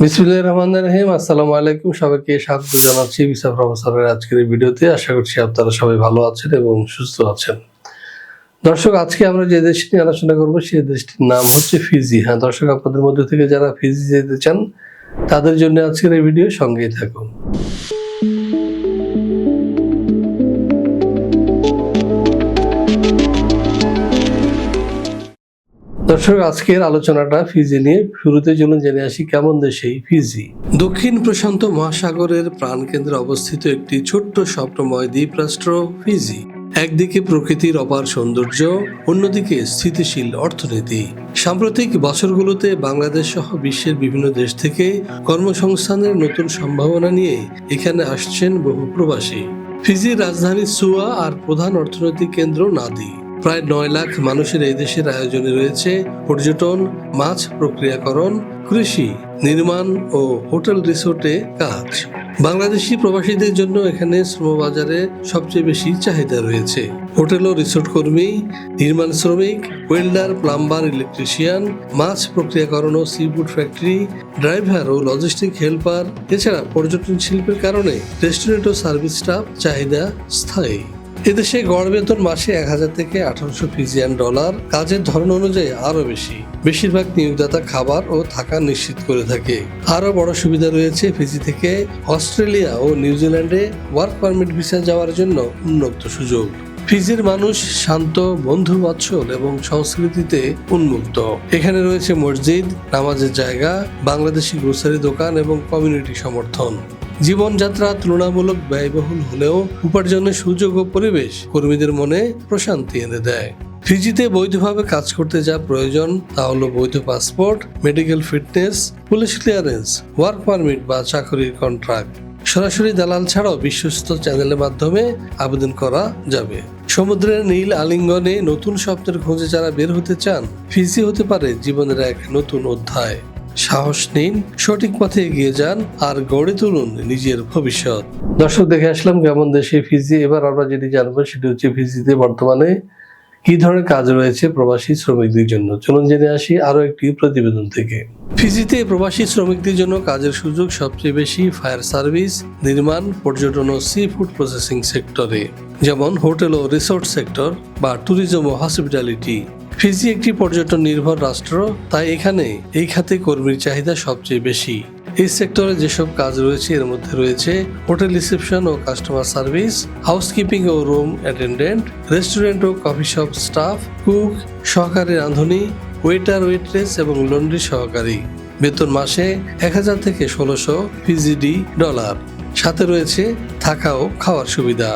বিসমুল্লাহ রহমান রহিম। আসসালামু আলাইকুম সবাইকে স্বাগত জানাচ্ছি ভিসা প্রফেসরের আজকের এই ভিডিওতে। আশা করছি আপনারা সবাই ভালো আছেন এবং সুস্থ আছেন। দর্শক, আজকে আমরা যে দেশটি নিয়ে আলোচনা করব, সেই দেশটির নাম হচ্ছে ফিজি। হ্যাঁ দর্শক, আপনাদের মধ্যে থেকে যারা ফিজি যেতে চান, তাদের জন্য আজকের এই ভিডিও সঙ্গেই থাকুন। দর্শক, আজকের আলোচনাটা ফিজি নিয়ে শুরুতে চলুন জেনে আসি কেমন দেশ ফিজি। দক্ষিণ প্রশান্ত মহাসাগরের প্রাণকেন্দ্রে অবস্থিত একটি ছোট্ট স্বপ্নময় দ্বীপ রাষ্ট্র ফিজি। একদিকে প্রকৃতির অপার সৌন্দর্য, অন্যদিকে স্থিতিশীল অর্থনীতি। সাম্প্রতিক বছরগুলোতে বাংলাদেশ সহ বিশ্বের বিভিন্ন দেশ থেকে কর্মসংস্থানের নতুন সম্ভাবনা নিয়ে এখানে আসছেন বহু প্রবাসী। ফিজির রাজধানী সুয়া আর প্রধান অর্থনৈতিক কেন্দ্র নাদি। প্রায় নয় লাখ মানুষের এই দেশের আয়োজনে রয়েছে পর্যটন, মাছ প্রক্রিয়াকরণ, কৃষি, নির্মাণ ও হোটেল রিসোর্টে কাজ। বাংলাদেশি প্রবাসীদের জন্য এখানে শ্রমবাজারে সবচেয়ে বেশি চাহিদা রয়েছে। হোটেল ও রিসোর্ট কর্মী, নির্মাণ শ্রমিক, ওয়েল্ডার, প্লাম্বার, ইলেকট্রিশিয়ান, মাছ প্রক্রিয়াকরণ ও সিফুড ফ্যাক্টরি, ড্রাইভার ও লজিস্টিক হেল্পার, এছাড়া পর্যটন শিল্পের কারণে রেস্টুরেন্ট ও সার্ভিস স্টাফ চাহিদা স্থায়ী। এদেশে গড় বেতন মাসে এক হাজার থেকে আঠারোশো ফিজিয়ান ডলার। কাজের ধরন অনুযায়ী আরও বেশি। বেশিরভাগ নিয়োগদাতা খাবার ও থাকা নিশ্চিত করে থাকে। আরও বড় সুবিধা রয়েছে ফিজি থেকে অস্ট্রেলিয়া ও নিউজিল্যান্ডে ওয়ার্ক পারমিট ভিসা যাওয়ার জন্য উন্মুক্ত সুযোগ। ফিজির মানুষ শান্ত বন্ধু বাৎসল এবং সংস্কৃতিতে উন্মুক্ত। এখানে রয়েছে মসজিদ, নামাজের জায়গা, বাংলাদেশি গ্রোসারি দোকান এবং কমিউনিটি সমর্থন। জীবনযাত্রা তুলনামূলক ব্যয়বহুল হলেও উপার্জনের সুযোগ ও পরিবেশ কর্মীদের মনে প্রশান্তি এনে দেয়। ফিজিতে বৈধভাবে কাজ করতে যা প্রয়োজন তা হলো বৈধ passport, medical fitness, police clearance, work permit বা চাকরির কন্ট্রাক্ট। সরাসরি দালাল ছাড়াও বিশ্বস্ত চ্যানেলের মাধ্যমে আবেদন করা যাবে। সমুদ্রের নীল আলিঙ্গনে নতুন স্বপ্নের খোঁজে যারা বের হতে চান ফিজি হতে পারে জীবনের এক নতুন অধ্যায়। সাহস নিন সঠিক পথে এগিয়ে যান আর গড়ে তুলুন নিজের ভবিষ্যৎ। দর্শক দেখে আসলাম কেমন দেশে ফিজি। এবার আমরা যেটি জানব সেটি হচ্ছে ফিজিতে বর্তমানে কি ধরনের কাজ রয়েছে প্রবাসী শ্রমিকদের জন্য। চলুন জেনে আসি আরও একটি প্রতিবেদন থেকে। ফিজিতে প্রবাসী শ্রমিকদের জন্য কাজের সুযোগ সবচেয়ে বেশি ফায়ার সার্ভিস নির্মাণ পর্যটন ও সি ফুড প্রসেসিং সেক্টরে। যেমন হোটেল ও রিসোর্ট সেক্টর বা ট্যুরিজম ও হসপিটালিটি। ফিজি একটি পর্যটন নির্ভর রাষ্ট্র, তাই এখানে এই খাতে কর্মীর চাহিদা সবচেয়ে বেশি। এই সেক্টরে যেসব কাজ রয়েছে, এর মধ্যে রয়েছে হোটেল রিসেপশন ও কাস্টমার সার্ভিস, হাউসকিপিং ও রুম অ্যাটেন্ডেন্ট, রেস্টুরেন্ট ও কফি শপ স্টাফ, কুক, সহকারী রাঁধুনি, ওয়েটার, ওয়েট্রেস এবং লন্ড্রি সহকারী। বেতন মাসে এক হাজার থেকে ষোলোশো ফিজিডি ডলার। সাথে রয়েছে থাকা ও খাওয়ার সুবিধা।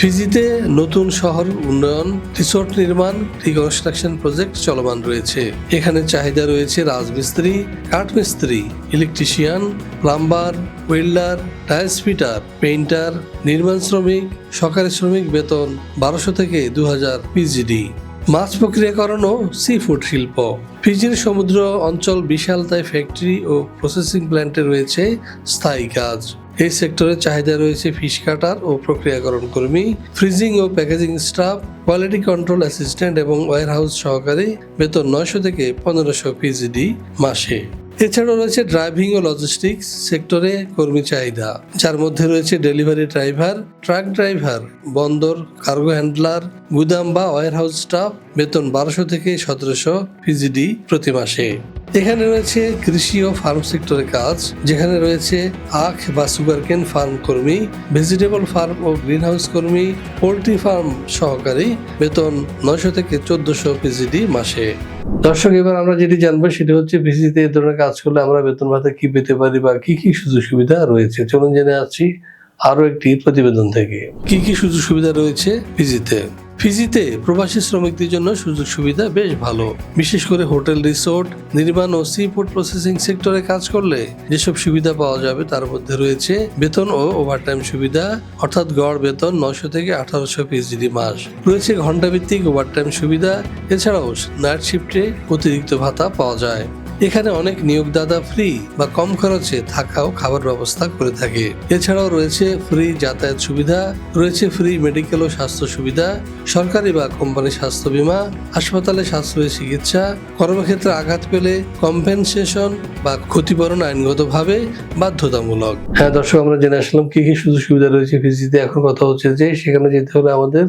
ফিজিতে নতুন শহর, উন্নয়ন, রিসোর্ট নির্মাণ, রিকনস্ট্রাকশন প্রজেক্ট চলমান রয়েছে। এখানে চাহিদা রয়েছে রাজমিস্ত্রি, কাঠমিস্ত্রি, electrician, plumber, welder, tiles fitter, painter, নির্মাণ শ্রমিক সরকারি শ্রমিক বেতন বারোশো থেকে দু হাজার পিজিডি মাছ প্রক্রিয়াকরণ ও সি ফুড শিল্প। ফিজির সমুদ্র অঞ্চল বিশাল তাই ফ্যাক্টরি ও প্রসেসিং প্ল্যান্টে রয়েছে স্থায়ী কাজ। এই সেক্টরে চাহিদা রয়েছে ফিশ কাটার ও প্রক্রিয়াকরণ কর্মী, ফ্রিজিং ও packaging staff, quality control assistant এবং ওয়ারহাউস সহকারী, বেতন নয়শো থেকে পনেরোশো পিজিডি মাসে। এছাড়াও রয়েছে ড্রাইভিং ও লজিস্টিক্স সেক্টরে কর্মী চাহিদা, যার মধ্যে রয়েছে ডেলিভারি ড্রাইভার, ট্রাক ড্রাইভার, বন্দর, কার্গো হ্যান্ডলার, গুদাম বা ওয়ারহাউস স্টাফ, বেতন বারোশো থেকে সতেরোশো পিজিডি প্রতি মাসে। এখানে রয়েছে কৃষি ও ফার্ম সেক্টরে কাজ, যেখানে রয়েছে আখ বা সুগারকেন ফার্ম কর্মী, ভেজিটেবল ফার্ম ও গ্রিনহাউস কর্মী, পোলট্রি ফার্ম সহকারী, বেতন নয়শো থেকে চোদ্দশো পিজিডি মাসে। দর্শক, এবার আমরা যেটি জানব সেটি হচ্ছে ভিসিতে এই ধরনের কাজ করলে আমরা বেতন ভাতা কি পেতে পারি বা কি কি সুযোগ সুবিধা রয়েছে? চলুন জেনে আছি আরও একটি প্রতিবেদন থেকে। কি কি সুযোগ সুবিধা রয়েছে ফিজিতে ফিজিতে প্রবাসী শ্রমিকদের জন্য সুযোগ সুবিধা বেশ ভালো। বিশেষ করে হোটেল, রিসোর্ট, নির্মাণ ও সি ফুড প্রসেসিং সেক্টরে কাজ করলে যেসব সুবিধা পাওয়া যাবে তার মধ্যে রয়েছে বেতন ও ওভারটাইম সুবিধা, অর্থাৎ গড় বেতন নয়শো থেকে আঠারোশো পিএইচডি মাস। রয়েছে ঘণ্টা ভিত্তিক ওভারটাইম সুবিধা, এছাড়াও নাইট শিফটে অতিরিক্ত ভাতা পাওয়া যায়। এখানে অনেক নিয়োগদাতা ফ্রি বা কম খরচে থাকা ও খাবার ব্যবস্থা করে থাকে। এছাড়াও রয়েছে ফ্রি যাতায়াত সুবিধা, রয়েছে ফ্রি মেডিকেল ও স্বাস্থ্য সুবিধা, সরকারি বা কোম্পানি স্বাস্থ্য বীমা, হাসপাতালে সাশ্রয়ী চিকিৎসা, কর্মক্ষেত্রে আঘাত পেলে কম্পেনসেশন বা ক্ষতিপূরণ আইনগতভাবে বাধ্যতামূলক। হ্যাঁ দর্শক, আমরা জেনে আসলাম কি কি সুযোগ সুবিধা রয়েছে ফিজিতে এখন কথা হচ্ছে যে সেখানে যেতে হলে আমাদের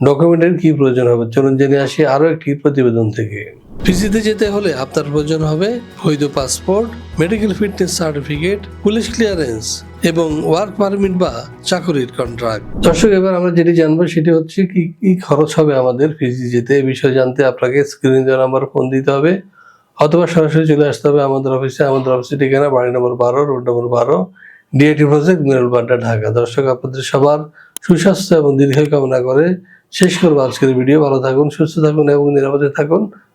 ডকুমেন্টের কি প্রয়োজন হবে? চলুন জেনে আসি আরও একটি প্রতিবেদন থেকে। ফিজিতে যেতে হলে আপনার প্রয়োজন হবে বৈধ passport medical fitness certificate police clearance এবং ওয়ার্ক পারমিট বা চাকরির কন্ট্রাক্ট দর্শক, এবার আমরা যেটি জানব সেটি হচ্ছে কি কি খরচ হবে আমাদের ফিজি যেতে এই বিষয়ে জানতে আপনাকে স্ক্রিনে দেওয়া নাম্বার ফোন দিতে হবে। অথবা সরাসরি চলে আসতে হবে আমাদের অফিসে আমাদের অফিসের ঠিকানা বাড়ি নম্বর বারো রোড নম্বর বারো ডিআইটি প্রজেক্ট মিরলবাড্ডা ঢাকা। দর্শক, আপনাদের সবার সুস্বাস্থ্য এবং দীর্ঘ কামনা করে শেষ করব আজকের ভিডিও ভালো থাকুন, সুস্থ থাকুন এবং নিরাপদে থাকুন।